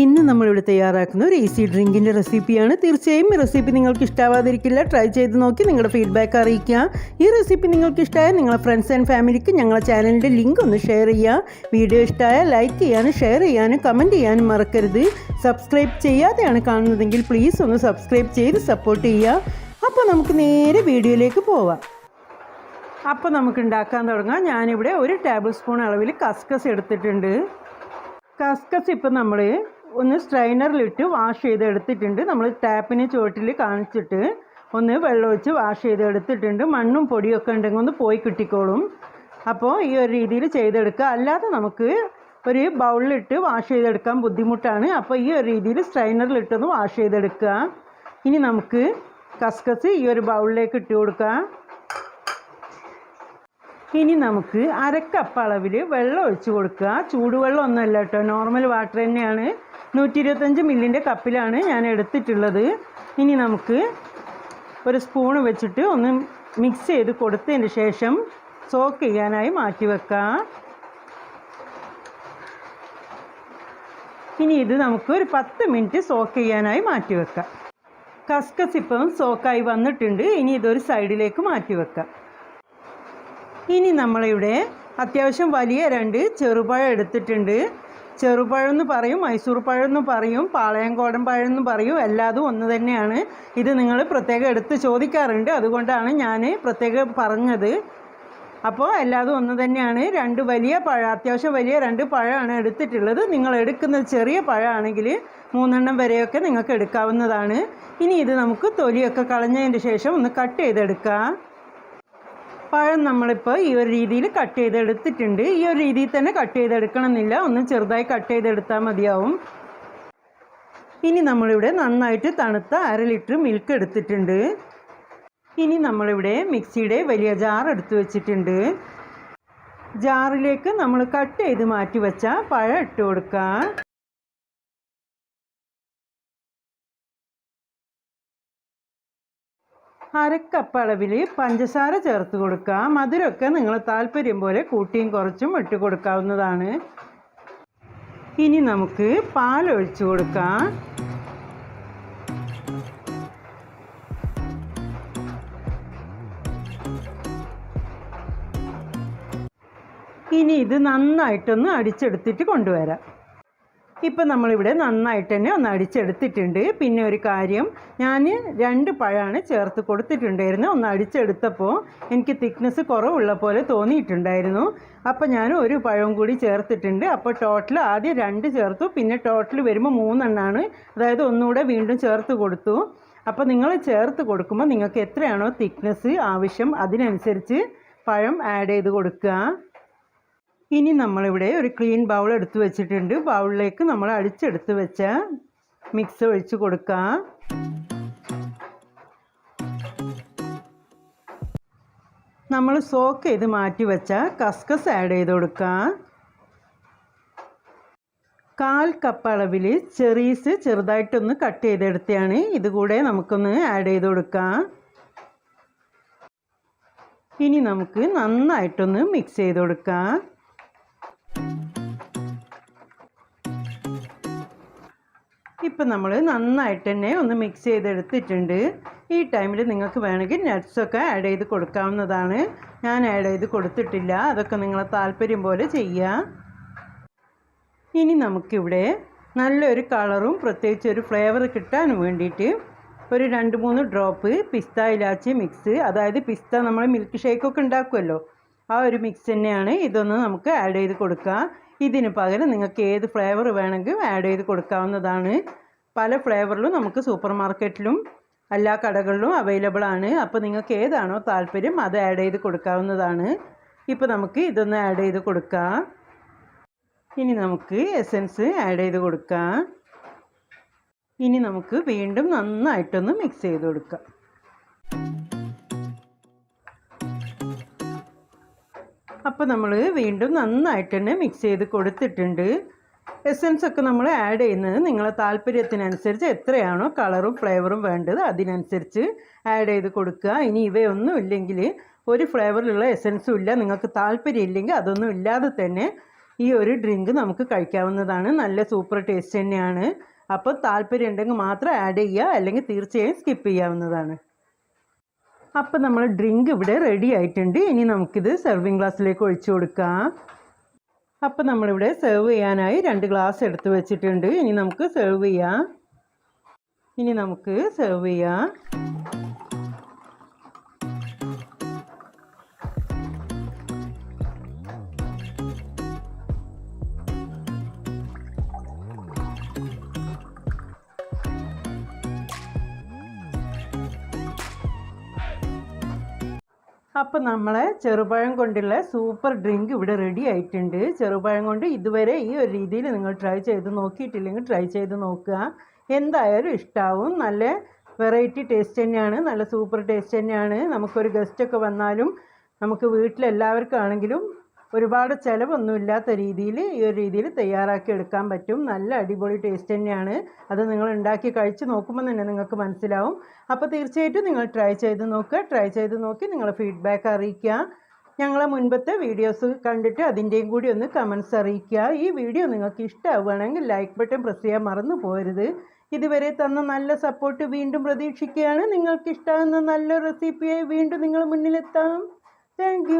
ഇന്ന് നമ്മളിവിടെ തയ്യാറാക്കുന്ന ഒരു ഈസി ഡ്രിങ്കിന്റെ റെസിപ്പിയാണ് തീർച്ചയായും ഈ റെസിപ്പി നിങ്ങൾക്ക് ഇഷ്ടാവാതിരിക്കില്ല. ട്രൈ ചെയ്ത് നോക്കി നിങ്ങളുടെ ഫീഡ്ബാക്ക് അറിയിക്കുക. ഈ റെസിപ്പി നിങ്ങൾക്ക് ഇഷ്ടമായാൽ നിങ്ങളുടെ ഫ്രണ്ട്സ് ആൻഡ് ഫാമിലിക്ക് ഞങ്ങളുടെ ചാനലിന്റെ ലിങ്ക് ഒന്ന് ഷെയർ ചെയ്യുക. വീഡിയോ ഇഷ്ടമായാൽ ലൈക്ക് ചെയ്യാനും ഷെയർ ചെയ്യാനും കമന്റ് ചെയ്യാനും മറക്കരുത്. സബ്സ്ക്രൈബ് ചെയ്യാതെയാണ് കാണുന്നതെങ്കിൽ പ്ലീസ് ഒന്ന് സബ്സ്ക്രൈബ് ചെയ്ത് സപ്പോർട്ട് ചെയ്യുക. അപ്പോൾ നമുക്ക് നേരെ വീഡിയോയിലേക്ക് പോവാം. അപ്പോൾ നമുക്ക് ഉണ്ടാക്കാൻ തുടങ്ങാം. ഞാനിവിടെ ഒരു ടേബിൾ സ്പൂൺ അളവിൽ കസ്കസ് എടുത്തിട്ടുണ്ട്. കസ്കസ് ഇപ്പം നമ്മൾ ഒന്ന് സ്ട്രൈനറിലിട്ട് വാഷ് ചെയ്ത് എടുത്തിട്ടുണ്ട് നമ്മൾ ടാപ്പിന് ചുവട്ടിൽ കാണിച്ചിട്ട് ഒന്ന് വെള്ളം ഒഴിച്ച് വാഷ് ചെയ്ത് എടുത്തിട്ടുണ്ട് മണ്ണും പൊടിയൊക്കെ ഉണ്ടെങ്കിൽ ഒന്ന് പോയി കിട്ടിക്കോളും. അപ്പോൾ ഈ ഒരു രീതിയിൽ ചെയ്തെടുക്കുക. അല്ലാതെ നമുക്ക് ഒരു ബൗളിലിട്ട് വാഷ് ചെയ്തെടുക്കാൻ ബുദ്ധിമുട്ടാണ്. അപ്പോൾ ഈ ഒരു രീതിയിൽ സ്ട്രൈനറിലിട്ടൊന്ന് വാഷ് ചെയ്തെടുക്കുക. ഇനി നമുക്ക് കസ്കസ് ഈ ഒരു ബൗളിലേക്ക് ഇട്ട് കൊടുക്കാം ഇനി നമുക്ക് അരക്കപ്പ് അളവിൽ വെള്ളം ഒഴിച്ച് കൊടുക്കുക. ചൂടുവെള്ളം ഒന്നുമല്ല കേട്ടോ. നോർമൽ വാട്ടർ തന്നെയാണ്. നൂറ്റി ഇരുപത്തഞ്ച് മില്ലിന്റെ കപ്പിലാണ് ഞാൻ എടുത്തിട്ടുള്ളത്. ഇനി നമുക്ക് ഒരു സ്പൂൺ വെച്ചിട്ട് ഒന്ന് മിക്സ് ചെയ്ത് കൊടുത്തതിന് ശേഷം സോക്ക് ചെയ്യാനായി മാറ്റി വെക്കാം. ഇനി ഇത് നമുക്ക് ഒരു പത്ത് മിനിറ്റ് സോക്ക് ചെയ്യാനായി മാറ്റി വെക്കാം. കസ്കസ് ഇപ്പം സോക്കായി വന്നിട്ടുണ്ട്. ഇനി ഇതൊരു സൈഡിലേക്ക് മാറ്റി വെക്കാം. ഇനി നമ്മളിവിടെ അത്യാവശ്യം വലിയ രണ്ട് ചെറുപഴം എടുത്തിട്ടുണ്ട്. ചെറുപഴം എന്ന് പറയും മൈസൂർ പഴം എന്ന് പറയും പാളയംകോടൻ പഴം എന്ന് പറയും എല്ലാതും ഒന്ന് തന്നെയാണ്. ഇത് നിങ്ങൾ പ്രത്യേകം എടുത്ത് ചോദിക്കാറുണ്ട്. അതുകൊണ്ടാണ് ഞാൻ പ്രത്യേകം പറഞ്ഞത്. അപ്പോൾ എല്ലാതും ഒന്ന് തന്നെയാണ്. രണ്ട് വലിയ പഴം അത്യാവശ്യം വലിയ രണ്ട് പഴമാണ് എടുത്തിട്ടുള്ളത്. നിങ്ങൾ എടുക്കുന്ന ചെറിയ പഴമാണെങ്കിൽ മൂന്നെണ്ണം വരെയൊക്കെ നിങ്ങൾക്ക് എടുക്കാവുന്നതാണ്. ഇനി ഇത് നമുക്ക് തൊലിയൊക്കെ കളഞ്ഞതിന് ശേഷം ഒന്ന് കട്ട് ചെയ്തെടുക്കാം. പഴം നമ്മളിപ്പോൾ ഈ ഒരു രീതിയിൽ കട്ട് ചെയ്തെടുത്തിട്ടുണ്ട്. ഈ ഒരു രീതിയിൽ തന്നെ കട്ട് ചെയ്തെടുക്കണമെന്നില്ല. ഒന്ന് ചെറുതായി കട്ട് ചെയ്തെടുത്താൽ മതിയാവും. ഇനി നമ്മളിവിടെ നന്നായിട്ട് തണുത്ത അര ലിറ്റർ മിൽക്ക് എടുത്തിട്ടുണ്ട്. ഇനി നമ്മളിവിടെ മിക്സിയുടെ വലിയ ജാർ എടുത്തു വെച്ചിട്ടുണ്ട്. ജാറിലേക്ക് നമ്മൾ കട്ട് ചെയ്ത് മാറ്റി വെച്ച പഴം ഇട്ട് കൊടുക്കാം. അരക്കപ്പ് അളവിൽ പഞ്ചസാര ചേർത്ത് കൊടുക്കാം മധുരമൊക്കെ നിങ്ങൾ താല്പര്യം പോലെ കൂട്ടിയും കുറച്ചും ഇട്ട് കൊടുക്കാവുന്നതാണ്. ഇനി നമുക്ക് പാലൊഴിച്ച് കൊടുക്കാം. ഇനി ഇത് നന്നായിട്ടൊന്ന് അടിച്ചെടുത്തിട്ട് കൊണ്ടുവരാം. ഇപ്പം നമ്മളിവിടെ നന്നായിട്ട് തന്നെ ഒന്ന് അടിച്ചെടുത്തിട്ടുണ്ട്. പിന്നെ ഒരു കാര്യം ഞാൻ രണ്ട് പഴമാണ് ചേർത്ത് കൊടുത്തിട്ടുണ്ടായിരുന്നു. ഒന്ന് അടിച്ചെടുത്തപ്പോൾ എനിക്ക് തിക്നെസ് കുറവുള്ള പോലെ തോന്നിയിട്ടുണ്ടായിരുന്നു. അപ്പോൾ ഞാൻ ഒരു പഴവും കൂടി ചേർത്തിട്ടുണ്ട്. അപ്പോൾ ടോട്ടൽ ആദ്യം രണ്ട് ചേർത്തു. പിന്നെ ടോട്ടൽ വരുമ്പോൾ മൂന്നെണ്ണമാണ് അതായത് ഒന്നുകൂടെ വീണ്ടും ചേർത്ത് കൊടുത്തു. അപ്പോൾ നിങ്ങൾ ചേർത്ത് കൊടുക്കുമ്പോൾ നിങ്ങൾക്ക് എത്രയാണോ തിക്നെസ് ആവശ്യം അതിനനുസരിച്ച് പഴം ആഡ് ചെയ്ത് കൊടുക്കുക. ഇനി നമ്മളിവിടെ ഒരു ക്ലീൻ ബൗൾ എടുത്തു വെച്ചിട്ടുണ്ട്. ബൗളിലേക്ക് നമ്മൾ അടിച്ചെടുത്ത് വെച്ച മിക്സ് ഒഴിച്ച് കൊടുക്കാം. നമ്മൾ സോക്ക് ചെയ്ത് മാറ്റി വെച്ച കസ്കസ് ആഡ് ചെയ്ത് കൊടുക്കാം. കാൽ കപ്പ് അളവിൽ ചെറീസ് ചെറുതായിട്ടൊന്ന് കട്ട് ചെയ്തെടുത്തെയാണ്. ഇതുകൂടെ നമുക്കൊന്ന് ആഡ് ചെയ്ത് കൊടുക്കാം. ഇനി നമുക്ക് നന്നായിട്ടൊന്ന് മിക്സ് ചെയ്ത് കൊടുക്കാം. ഇപ്പം നമ്മൾ നന്നായിട്ട് തന്നെ ഒന്ന് മിക്സ് ചെയ്തെടുത്തിട്ടുണ്ട്. ഈ ടൈമിൽ നിങ്ങൾക്ക് വേണമെങ്കിൽ നട്ട്സൊക്കെ ആഡ് ചെയ്ത് കൊടുക്കാവുന്നതാണ്. ഞാൻ ആഡ് ചെയ്ത് കൊടുത്തിട്ടില്ല. അതൊക്കെ നിങ്ങളെ താല്പര്യം പോലെ ചെയ്യുക ഇനി നമുക്കിവിടെ നല്ലൊരു കളറും പ്രത്യേകിച്ച് ഒരു ഫ്ലേവർ കിട്ടാൻ വേണ്ടിയിട്ട് ഒരു രണ്ട് മൂന്ന് ഡ്രോപ്പ് പിസ്ത ഇലാച്ചി മിക്സ് അതായത് പിസ്ത നമ്മൾ മിൽക്ക് ഷേക്കൊക്കെ ഉണ്ടാക്കുമല്ലോ ആ ഒരു മിക്സ് തന്നെയാണ് ഇതൊന്ന് നമുക്ക് ആഡ് ചെയ്ത് കൊടുക്കുക ഇതിന് പകരം നിങ്ങൾക്ക് ഏത് ഫ്ലേവർ വേണമെങ്കിലും ആഡ് ചെയ്ത് കൊടുക്കാവുന്നതാണ്. പല ഫ്ലേവറിലും നമുക്ക് സൂപ്പർ മാർക്കറ്റിലും എല്ലാ കടകളിലും അവൈലബിൾ ആണ്. അപ്പോൾ നിങ്ങൾക്ക് ഏതാണോ താല്പര്യം അത് ആഡ് ചെയ്ത് കൊടുക്കാവുന്നതാണ്. ഇപ്പോൾ നമുക്ക് ഇതൊന്ന് ആഡ് ചെയ്ത് കൊടുക്കാം. ഇനി നമുക്ക് എസൻസ് ആഡ് ചെയ്ത് കൊടുക്കാം. ഇനി നമുക്ക് വീണ്ടും നന്നായിട്ടൊന്ന് മിക്സ് ചെയ്ത് കൊടുക്കാം. അപ്പോൾ നമ്മൾ വീണ്ടും നന്നായിട്ട് തന്നെ മിക്സ് ചെയ്ത് കൊടുത്തിട്ടുണ്ട്. എസൻസ് ഒക്കെ നമ്മൾ ആഡ് ചെയ്യുന്നത് നിങ്ങളെ താല്പര്യത്തിനനുസരിച്ച് എത്രയാണോ കളറും ഫ്ലേവറും വേണ്ടത് അതിനനുസരിച്ച് ആഡ് ചെയ്ത് കൊടുക്കുക. ഇനി ഇവയൊന്നും ഇല്ലെങ്കിൽ ഒരു ഫ്ലേവറിലുള്ള എസൻസും ഇല്ല. നിങ്ങൾക്ക് താല്പര്യം ഇല്ലെങ്കിൽ അതൊന്നും ഇല്ലാതെ തന്നെ ഈ ഒരു ഡ്രിങ്ക് നമുക്ക് കഴിക്കാവുന്നതാണ്. നല്ല സൂപ്പർ ടേസ്റ്റ് തന്നെയാണ്. അപ്പോൾ താല്പര്യം ഉണ്ടെങ്കിൽ മാത്രം ആഡ് ചെയ്യുക. അല്ലെങ്കിൽ തീർച്ചയായും സ്കിപ്പ് ചെയ്യാവുന്നതാണ്. അപ്പോൾ നമ്മൾ ഡ്രിങ്ക് ഇവിടെ റെഡി ആയിട്ടുണ്ട്. ഇനി നമുക്കിത് സെർവിങ് ഗ്ലാസ്സിലേക്ക് ഒഴിച്ചു കൊടുക്കാം. അപ്പോൾ നമ്മളിവിടെ സെർവ് ചെയ്യാനായി രണ്ട് ഗ്ലാസ് എടുത്ത് വെച്ചിട്ടുണ്ട്. ഇനി നമുക്ക് സെർവ് ചെയ്യാം. ഇനി നമുക്ക് സെർവ് ചെയ്യാം. അപ്പോൾ നമ്മളെ ചെറുപഴം കൊണ്ടുള്ള സൂപ്പർ ഡ്രിങ്ക് ഇവിടെ റെഡി ആയിട്ടുണ്ട്. ചെറുപഴം കൊണ്ട് ഇതുവരെ ഈ ഒരു രീതിയിൽ നിങ്ങൾ ട്രൈ ചെയ്ത് നോക്കിയിട്ടില്ലെങ്കിൽ ട്രൈ ചെയ്ത് നോക്കുക. എന്തായാലും ഇഷ്ടാവും. നല്ല വെറൈറ്റി ടേസ്റ്റ് തന്നെയാണ്. നല്ല സൂപ്പർ ടേസ്റ്റ് തന്നെയാണ്. നമുക്കൊരു ഗസ്റ്റൊക്കെ വന്നാലും നമുക്ക് വീട്ടിലെല്ലാവർക്കും ആണെങ്കിലും ഒരുപാട് ചിലവൊന്നുമില്ലാത്ത രീതിയിൽ ഈ ഒരു രീതിയിൽ തയ്യാറാക്കി എടുക്കാൻ പറ്റും. നല്ല അടിപൊളി ടേസ്റ്റ് തന്നെയാണ്. അത് നിങ്ങൾ ഉണ്ടാക്കി കഴിച്ച് നോക്കുമ്പോൾ തന്നെ നിങ്ങൾക്ക് മനസ്സിലാവും. അപ്പോൾ തീർച്ചയായിട്ടും നിങ്ങൾ ട്രൈ ചെയ്ത് നോക്കുക. ട്രൈ ചെയ്ത് നോക്കി നിങ്ങൾ ഫീഡ്ബാക്ക് അറിയിക്കുക. ഞങ്ങളെ മുൻപത്തെ വീഡിയോസ് കണ്ടിട്ട് അതിന്റെയും കൂടി ഒന്ന് കമൻസ് അറിയിക്കുക. ഈ വീഡിയോ നിങ്ങൾക്ക് ഇഷ്ടമാവുകയാണെങ്കിൽ ലൈക്ക് ബട്ടൺ പ്രസ് ചെയ്യാൻ മറന്നു പോരുത് ഇതുവരെ തന്ന നല്ല സപ്പോർട്ട് വീണ്ടും പ്രതീക്ഷിക്കുകയാണ്. നിങ്ങൾക്ക് ഇഷ്ടമാകുന്ന നല്ല റെസിപ്പിയായി വീണ്ടും നിങ്ങൾ മുന്നിലെത്താം. താങ്ക്